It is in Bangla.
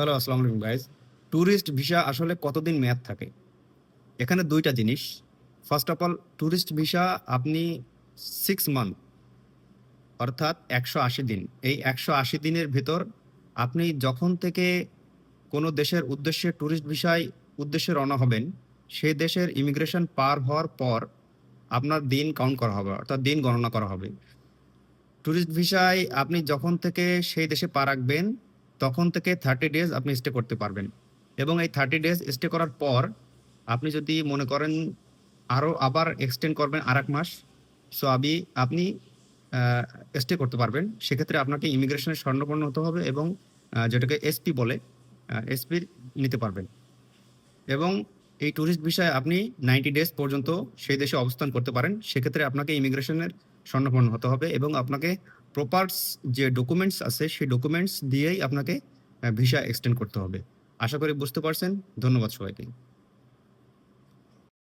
হ্যালো আসসালামু আলাইকুম গাইজ ট্যুরিস্ট ভিসা আসলে কতদিন মেয়াদ থাকে? এখানে দুইটা জিনিস। First of all tourist visa আপনি সিক্স মান্থ অর্থাৎ একশো আশি দিন। এই একশো আশি দিনের ভেতর আপনি যখন থেকে কোনো দেশের উদ্দেশ্যে ট্যুরিস্ট ভিসায় উদ্দেশ্যে রওনা হবেন, সেই দেশের ইমিগ্রেশন পার হওয়ার পর আপনার দিন কাউন্ট করা হবে, অর্থাৎ দিন গণনা করা হবে। ট্যুরিস্ট ভিসায় আপনি যখন থেকে সেই দেশে পা রাখবেন তখন থেকে থার্টি ডেজ আপনি স্টে করতে পারবেন। এবং এই থার্টি ডেজ স্টে করার পর আপনি যদি মনে করেন আরও আবার এক্সটেন্ড করবেন আর এক মাস সো আমি আপনি স্টে করতে পারবেন। সেক্ষেত্রে আপনাকে ইমিগ্রেশনের স্বর্ণপন্ন হতে হবে এবং যেটাকে এসপি বলে এসপি নিতে পারবেন। এবং এই ট্যুরিস্ট বিষয়ে আপনি নাইনটি ডেজ পর্যন্ত সেই দেশে অবস্থান করতে পারেন। সেক্ষেত্রে আপনাকে ইমিগ্রেশনের স্বর্ণপন্ন হতে হবে এবং আপনাকে প্রপার্স যে ডকুমেন্টস আছে, সেই ডকুমেন্টস দিয়েই আপনাকে ভিসা এক্সটেন্ড করতে হবে। আশা করি বুঝতে পারছেন। ধন্যবাদ সবাইকে।